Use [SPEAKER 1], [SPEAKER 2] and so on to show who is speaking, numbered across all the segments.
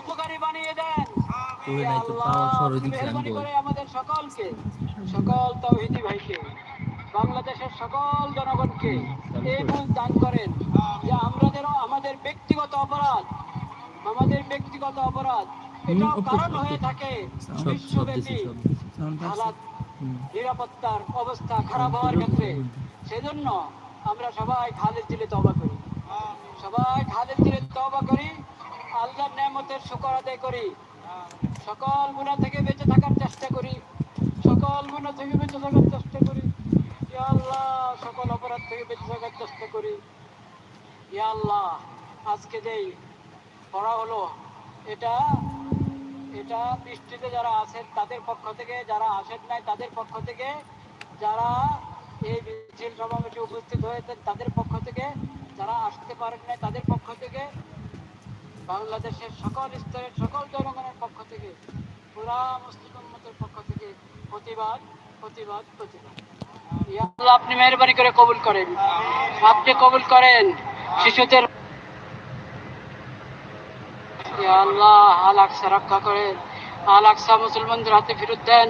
[SPEAKER 1] উপকারী বানিয়ে দেন।
[SPEAKER 2] নাই তো পাওয়ার
[SPEAKER 1] আমাদের সকলকে সকল তৌহিদি ভাইকে বাংলাদেশের সকল জনগণকে এই বুঝ দান করেন যে আমাদেরও আমাদের ব্যক্তিগত অপরাধ আমাদের ব্যক্তিগত অপরাধ
[SPEAKER 2] হুম,
[SPEAKER 1] কারণ হয়ে থাকে বিশ্বব্যাপী হালাত নিরাপত্তার অবস্থা খারাপ হওয়ার ক্ষেত্রে। সেজন্য আমরা সবাই খালেদ দিলে তবা করি। সবাই খালেদ দিলে তবা করি। আল্লাহর নেমতের শুকর আদায় করি। সকল গুণা থেকে বেঁচে থাকার চেষ্টা করি। সকল গুণা থেকে বেঁচে থাকার চেষ্টা করি। ইয়া আল্লাহ, সকল অপরাধ থেকে বেঁচে থাকার চেষ্টা করি। ইয়া আল্লাহ, আজকে যেই পড়া হলো, এটা এটা বৃষ্টিতে যারা আছেন, তাদের পক্ষ থেকে, যারা আসেন নাই, তাদের পক্ষ থেকে, যারা এই মিছিল সমাবেশে উপস্থিত হয়েছেন, তাদের পক্ষ থেকে, যারা আসতে পারেন নাই, তাদের পক্ষ থেকে বাংলাদেশের সকল স্তরের, সকল জনগণের পক্ষ থেকে, পুরা মুসলিম উম্মতের পক্ষ থেকে প্রতিবাদ প্রতিবাদ প্রতিবাদ। আল্লাহ, আপনি মেহরবানি করে কবুল করেন। আপনি কবুল করেন শিশুদের। আল্লাহ আল আকসা রক্ষা করেন। আল আকসা মুসলমানদের হাতে ফেরত দেন।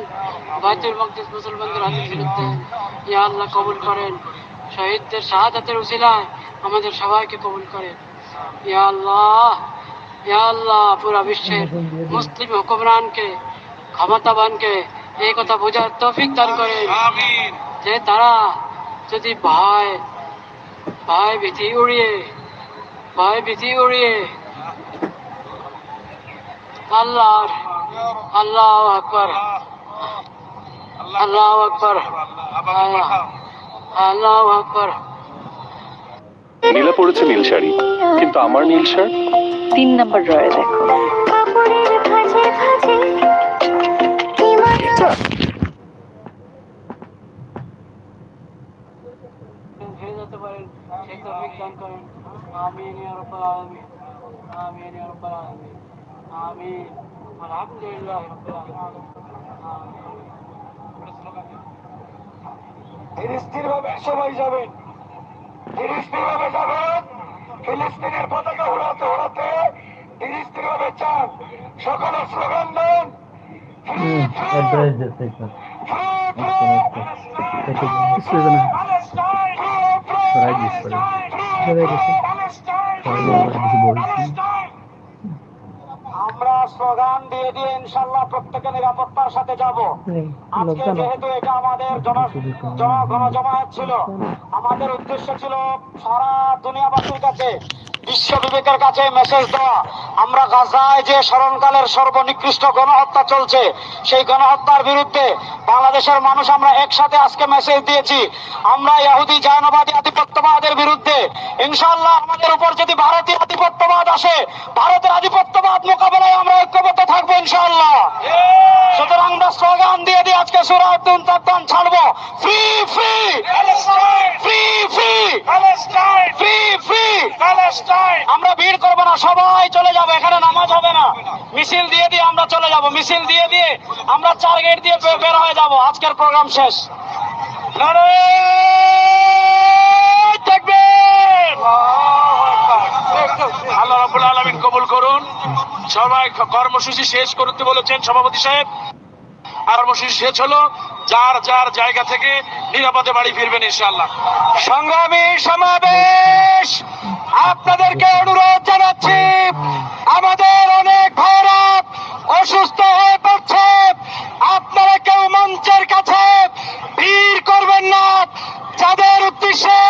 [SPEAKER 1] বাইতুল মকদিস মুসলমানদের হাতে ফেরত দেন। ইয়া আল্লাহ, কবুল করেন। শহীদদের শাহাদাতের উসিলায় আমাদের সবাইকে কবুল করেন। ইয়া আল্লাহ আল্লাহ পুরা বিশ্বের মুসলিম হুকুমরানকে ক্ষমতাবানকে এই কথা বোঝার তৌফিক দান করেন। যে তারা যদি ভয় ভয় ভীতি উড়িয়ে ভয় ভীতি উড়িয়ে আল্লাহর আল্লাহ আকবর আল্লাহ আকবর আল্লাহ আকবর।
[SPEAKER 3] নীলা পড়েছে নীল শাড়ি কিন্তু আমার নীল শার্ট?
[SPEAKER 4] তিন নাম্বার ড্রয়ে দেখো।
[SPEAKER 5] কাপড়ের ভাঁজে ভাঁজে ইমান
[SPEAKER 1] ফিরে যেতে পারেন সেই তৌফিক দান করেন আমিন ইয়া রাব্বাল আলামিন আমিন ইয়া রাব্বাল আলামিন আমিন আলহামদুলিল্লাহ রাব্বিল আলামিন ধীর স্থির ভাবে সবাই যাবেন। ধীর স্থির ভাবে যাবেন। ফিলিস্তিনের পতাকা উড়াতে উড়াতে তিরিশ স্থির ভাবে চান সকলে স্লোগান দেন।
[SPEAKER 2] সরাই দিস সরাই দিছে সরাই আবার বলছি
[SPEAKER 1] আমরা স্লোগান দিয়ে দিয়ে ইনশাল্লাহ প্রত্যেকে নিরাপত্তার সাথে যাব। আজকে যেহেতু এটা আমাদের জন জন গণজমায়েত ছিল আমাদের উদ্দেশ্য ছিল সারা দুনিয়াবাসীর কাছে বিশ্ব বিবেকের কাছে মেসেজ দেওয়া আমরা গাজায় যে স্মরণকালের সর্বনিকৃষ্ট গণহত্যা চলছে সেই গণহত্যার বিরুদ্ধে বাংলাদেশের মানুষ আমরা একসাথে আজকে মেসেজ দিয়েছি। আমরা ইহুদি জায়নবাদী আধিপত্যবাদের বিরুদ্ধে ইনশাল্লাহ আমাদের উপর যদি ভারতীয় আধিপত্যবাদ আসে ভারতের আধিপত্যবাদ মোকাবেলায় আমরা ঐক্যবদ্ধ থাকব ইনশাআল্লাহ। সুতরাং আমরা স্লোগান দিয়ে দিয়ে আজকে তাত্তান ছাড়বো। ফ্রি ফ্রি ফ্রি ফ্রি আমরা ভিড় করব না সবাই চলে যাব এখানে নামাজ হবে না। মিছিল দিয়ে দিয়ে আমরা চলে যাব মিছিল দিয়ে দিয়ে আমরা চার গেট দিয়ে বের হয়ে যাব আজকের প্রোগ্রাম শেষ।
[SPEAKER 6] আল্লাহ আলামিন কবুল করুন। সবাই কর্মসূচি শেষ করতে বলেছেন সভাপতি সাহেব। আর কর্মসূচি শেষ হলো যার যার জায়গা থেকে নিরাপদে বাড়ি ফিরবেন
[SPEAKER 1] সংগ্রামী সমাবেশ! আপনাদেরকে অনুরোধ জানাচ্ছি আমাদের অনেক ভাইরা অসুস্থ হয়ে পড়ছে আপনারা কেউ মঞ্চের কাছে ভিড় করবেন না যাদের উদ্দেশ্যে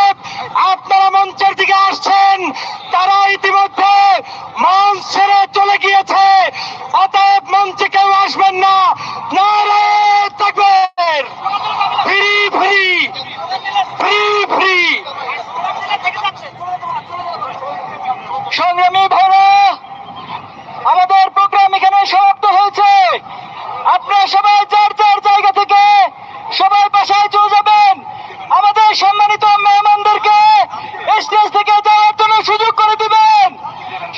[SPEAKER 1] আপনারা মঞ্চের দিকে আসছেন তারা ইতিমধ্যে মঞ্চ ছেড়ে চলে গিয়েছে অতএব মঞ্চে কেউ আসবেন না নারায়ণ তাকবীর ফ্রি ফ্রি ফ্রি ফ্রি সংগ্রামী ভাইরা আমাদের প্রোগ্রাম এখানে সমাপ্ত হয়েছে আপনারা সবাই যার যার জায়গা থেকে সবাই বাসায় চলে যাবেন আমাদের সম্মানিত মেহমানদেরকে স্টেজ থেকে যাওয়ার জন্য সুযোগ করে দিবেন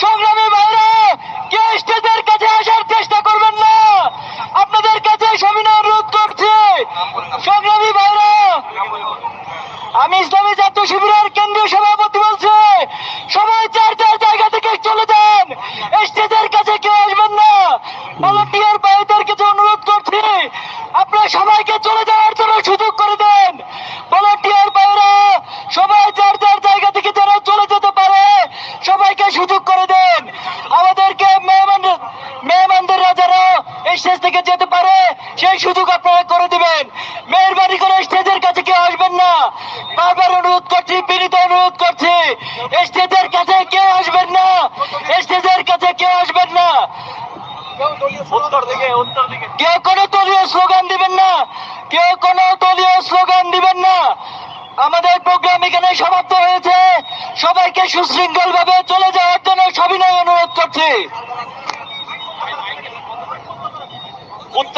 [SPEAKER 1] সংগ্রামী ভাই স্টেজের কাছে কেউ আসবেন না ভলান্টিয়ার ভাইদের কাছে অনুরোধ করছি আপনারা সবাইকে চলে যাওয়ার জন্য সুযোগ করে দেন ভলান্টিয়ার ভাইরা সবাই যার যার জায়গা থেকে যারা চলে যেতে পারে সবাইকে সুযোগ করে দেন। আমাদেরকে মেহমান মেহমানদেররা যারা এই স্টেজ থেকে যেতে পারে, সেই সুযোগ আপনারা করে দিবেন। মেহরবানি করে স্টেজের কাছে কেউ আসবেন না। বারবার অনুরোধ করছি, বিনীত অনুরোধ করছি স্টেজের কাছে কেউ আসবেন না। স্টেজের কাছে কেউ আসবেন না। কেউ কোনো দলীয় স্লোগান দিবেন না। কেউ কোনো দলীয় স্লোগান দিবেন না। আমাদের প্রোগ্রাম এখানে সমাপ্ত হয়েছে। সবাইকে সুশৃঙ্খল ভাবে চলে যাওয়ার জন্য সবিনয় অনুরোধ করছি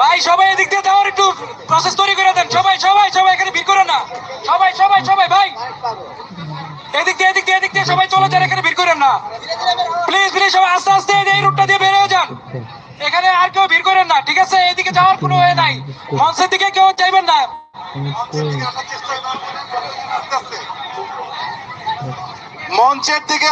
[SPEAKER 1] ভাই, সবাই এদিক দিয়ে যাওয়ার একটু প্রসেস তৈরি করে দেন। সবাই সবাই সবাই এখানে ভিড় করেন না। সবাই সবাই সবাই, ভাই। এদিক দিয়ে এদিক দিয়ে এদিক দিয়ে সবাই চলে যান, এখানে ভিড় করেন না। প্লিজ প্লিজ সবাই আস্তে আস্তে এই রুটটা দিয়ে বের হয়ে যান। এখানে আর কেউ ভিড় করেন না, ঠিক আছে? এদিকে যাওয়ার কোনো ওয়ে নাই। মঞ্চের দিকে কেউ চাইবেন না।
[SPEAKER 6] মঞ্চের দিকে